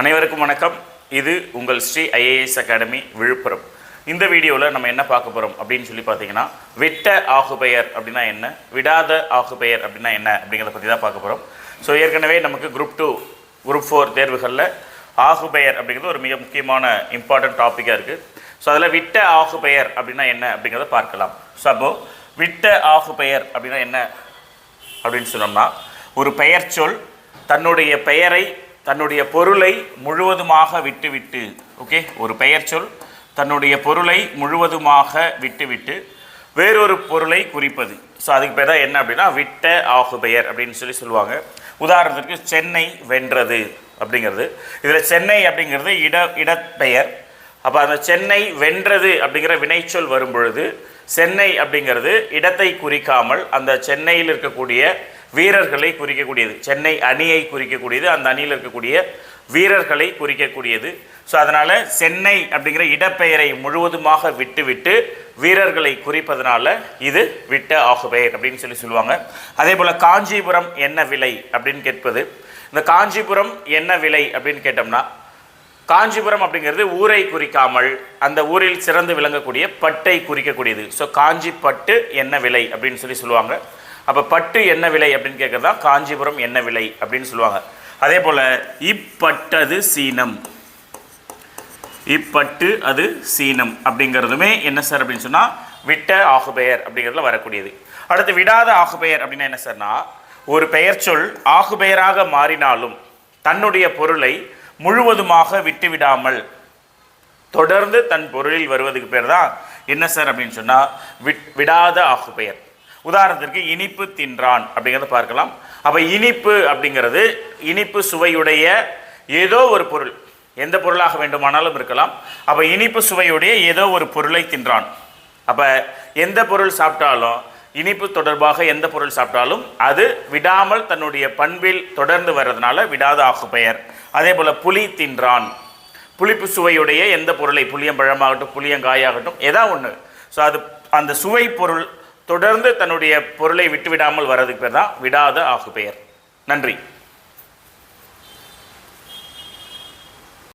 அனைவருக்கும் வணக்கம். இது உங்கள் ஸ்ரீ ஐஏஎஸ் அகாடமி விழுப்புரம். இந்த வீடியோவில் நம்ம என்ன பார்க்க போகிறோம் அப்படின்னு சொல்லி பார்த்தீங்கன்னா விட்ட ஆகுபெயர் அப்படின்னா என்ன விடாத ஆகுபெயர் அப்படின்னா என்ன அப்படிங்கிறத பற்றி தான் பார்க்க போகிறோம் ஸோ ஏற்கனவே நமக்கு குரூப் டூ குரூப் ஃபோர் தேர்வுகளில் ஆகுபெயர் அப்படிங்கிறது ஒரு மிக முக்கியமான இம்பார்ட்டன்ட் டாப்பிக்காக இருக்குது ஸோ அதில் விட்ட ஆகுபெயர் அப்படின்னா என்ன அப்படிங்கிறத பார்க்கலாம். ஸோ அப்போ விட்ட ஆகுபெயர் அப்படின்னா என்ன அப்படின்னு சொன்னோம்னா ஒரு பெயர் சொல் தன்னுடைய பெயரை தன்னுடைய பொருளை முழுவதுமாக விட்டுவிட்டு ஓகே ஒரு பெயர் சொல். தன்னுடைய பொருளை முழுவதுமாக விட்டுவிட்டு வேறொரு பொருளை குறிப்பது. ஸோ அதுக்கு பேர் தான் என்ன அப்படின்னா விட்ட ஆகு பெயர் அப்படின்னு சொல்லி சொல்லுவாங்க. உதாரணத்துக்கு சென்னை வென்றது அப்படிங்கிறது. இதில் சென்னை அப்படிங்கிறது இட இடப்பெயர். அப்போ அந்த சென்னை வென்றது அப்படிங்கிற வினைச்சொல் வரும் பொழுது சென்னை அப்படிங்கிறது இடத்தை குறிக்காமல் அந்த சென்னையில் இருக்கக்கூடிய வீரர்களை குறிக்கக்கூடியது. சென்னை அணியை குறிக்கக்கூடியது அந்த அணியில் இருக்கக்கூடிய வீரர்களை குறிக்கக்கூடியது. ஸோ அதனால் சென்னை அப்படிங்கிற இடப்பெயரை முழுவதுமாக விட்டுவிட்டு வீரர்களை குறிப்பதனால இது விட்ட ஆகுபெயர் அப்படின்னு சொல்லி சொல்லுவாங்க. அதே போல் காஞ்சிபுரம் என்ன விலை அப்படின்னு கேட்பது. இந்த காஞ்சிபுரம் என்ன விலை அப்படின்னு கேட்டோம்னா காஞ்சிபுரம் அப்படிங்கிறது ஊரை குறிக்காமல் அந்த ஊரில் சிறந்து விளங்கக்கூடிய பட்டை குறிக்கக்கூடியது. ஸோ காஞ்சி பட்டு என்ன விலை அப்படின்னு சொல்லி சொல்லுவாங்க. அப்போ பட்டு என்ன விலை அப்படின்னு கேட்குறது தான் காஞ்சிபுரம் என்ன விலை அப்படின்னு சொல்லுவாங்க. அதே போல் இப்பட்டது சீனம். இப்பட்டு அது சீனம் அப்படிங்கிறதுமே என்ன சார் அப்படின்னு சொன்னால் விட்ட ஆகுபெயர் அப்படிங்கிறதுல வரக்கூடியது. அடுத்து விடாத ஆகுபெயர் அப்படின்னா என்ன சார்னா ஒரு பெயர் சொல் ஆகுபெயராக மாறினாலும் தன்னுடைய பொருளை முழுவதுமாக விட்டுவிடாமல் தொடர்ந்து தன் பொருளில் வருவதுக்கு பேர் தான் என்ன சார் அப்படின்னு சொன்னால் விட் விடாத ஆகுபெயர். உதாரணத்திற்கு இனிப்பு தின்றான் அப்படிங்கிறத பார்க்கலாம். அப்போ இனிப்பு அப்படிங்கிறது இனிப்பு சுவையுடைய ஏதோ ஒரு பொருள். எந்த பொருளாக வேண்டுமானாலும் இருக்கலாம். அப்போ இனிப்பு சுவையுடைய ஏதோ ஒரு பொருளை தின்றான். அப்போ எந்த பொருள் சாப்பிட்டாலும் இனிப்பு தொடர்பாக எந்த பொருள் சாப்பிட்டாலும் அது விடாமல் தன்னுடைய பண்பில் தொடர்ந்து வர்றதுனால விடாத ஆகுபெயர் அதே போல் புலி தின்றான். புளிப்பு சுவையுடைய எந்த பொருளை புளியம்பழமாகட்டும் புளியங்காயாகட்டும் ஏதா ஒன்று ஸோ அது அந்த சுவை பொருள் தொடர்ந்து தன்னுடைய பொருளை விட்டுவிடாமல் வர்றதுக்கு பேர் தான் விடாத ஆகுபெயர். நன்றி.